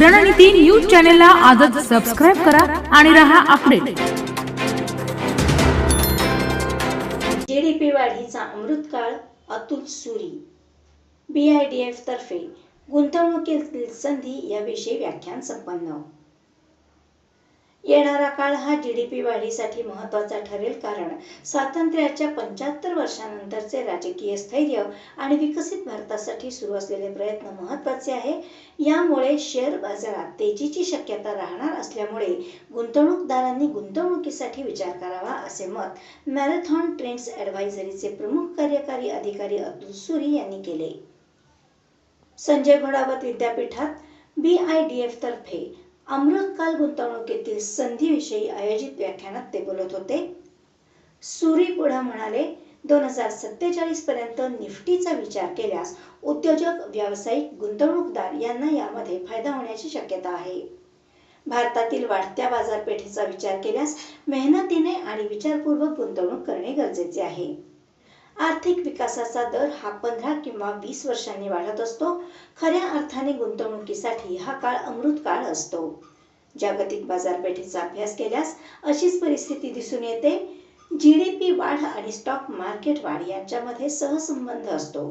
रणनीती न्यूज चॅनलला आजच सबस्क्राईब करा आणि रहा अपडेट जीडीपी वाढीचा अमृतकाळ अतुल सुरी. बीआयडीएफ तर्फे गुंतवणुकीतील संधी याविषयी व्याख्यान संपन्न. येणारा काळ हा जीडीपी वाढीसाठी महत्त्वाचा ठरेल कारण स्वातंत्र्याच्या पंच्याहत्तर वर्षानंतरचे राजकीय स्थैर्य आणि विकसित भारतासाठी सुरू असलेले प्रयत्न महत्त्वाचे आहे. यामुळे शेअर बाजारात तेजीची शक्यता राहणार असल्यामुळे गुंतवणूकदारांनी गुंतवणुकीसाठी विचार करावा असे मत मॅरेथॉन ट्रेंड्स ॲडव्हायझरीचे प्रमुख कार्यकारी अधिकारी अब्दुल सुरी यांनी केले. संजय घोडावत विद्यापीठात बी आय डी एफ तर्फे अमृतकाल गुंतवणुकीतील संधीविषयी आयोजित व्याख्यानात ते बोलत होते. सुरी पुढे म्हणाले दोन हजार सत्तेचाळीस पर्यंत निफ्टीचा विचार केल्यास उद्योजक व्यावसायिक गुंतवणूकदार यांना यामध्ये फायदा होण्याची शक्यता आहे. भारतातील वाढत्या बाजारपेठेचा विचार केल्यास मेहनतीने आणि विचारपूर्वक गुंतवणूक करणे गरजेचे आहे. आर्थिक विकासाचा दर हा पंधरा किंवा वीस वर्षांनी वाढत असतो. खऱ्या अर्थाने गुंतवणुकीसाठी हा काळ अमृत काळ असतो. जागतिक बाजारपेठेचा अभ्यास केल्यास अशीच परिस्थिती दिसून येते. जी डी पी वाढ आणि स्टॉक मार्केट वाढ यांच्यामध्ये सहसंबंध असतो.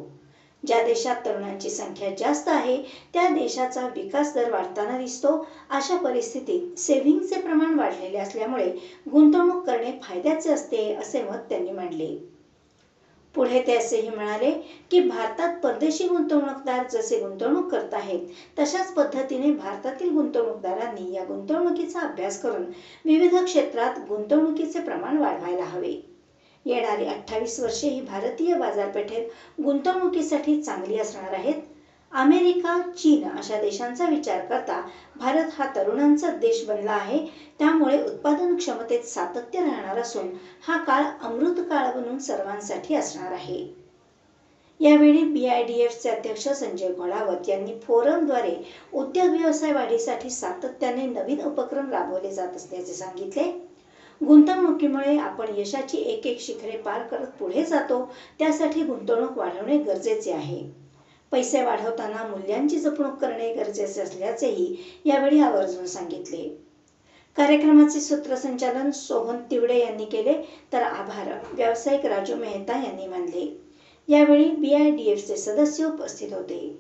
ज्या देशात तरुणांची संख्या जास्त आहे त्या देशाचा विकास दर वाढताना दिसतो. अशा परिस्थितीत सेव्हिंगचे प्रमाण वाढलेले असल्यामुळे गुंतवणूक करणे फायद्याचे असते असे मत त्यांनी मांडले. पुढे ते असेही म्हणाले की भारतात परदेशी गुंतवणूकदार जसे गुंतवणूक करत आहेत तशाच पद्धतीने भारतातील गुंतवणूकदारांनी या गुंतवणुकीचा अभ्यास करून विविध क्षेत्रात गुंतवणुकीचे प्रमाण वाढवायला हवे. येणारी अठ्ठावीस वर्षे ही भारतीय बाजारपेठेत गुंतवणुकीसाठी चांगली असणार आहेत अमेरिका चीन अशा देशांचा विचार करता भारत हा तरुणांचा देश बनला आहे. त्यामुळे उत्पादन क्षमतेत सातत्य राहणार असून हा काळ अमृत काळ बनून सर्वांसाठी असणार आहे. यावेळी बी आय डी एफचे अध्यक्ष संजय घोडावत यांनी फोरमद्वारे उद्योग व्यवसाय वाढीसाठी सातत्याने नवीन उपक्रम राबवले जात असल्याचे सांगितले. गुंतवणुकीमुळे आपण यशाची एक एक शिखरे पार करत पुढे जातो. त्यासाठी गुंतवणूक वाढवणे गरजेचे आहे. पैसे वाढवताना मूल्यांची जपणूक करणे गरजेचे असल्याचेही यावेळी आवर्जून सांगितले. कार्यक्रमाचे सूत्रसंचालन सोहन तिवडे यांनी केले तर आभार. व्यावसायिक राजू मेहता यांनी मानले. यावेळी बी आय डी एफचे सदस्य उपस्थित होते.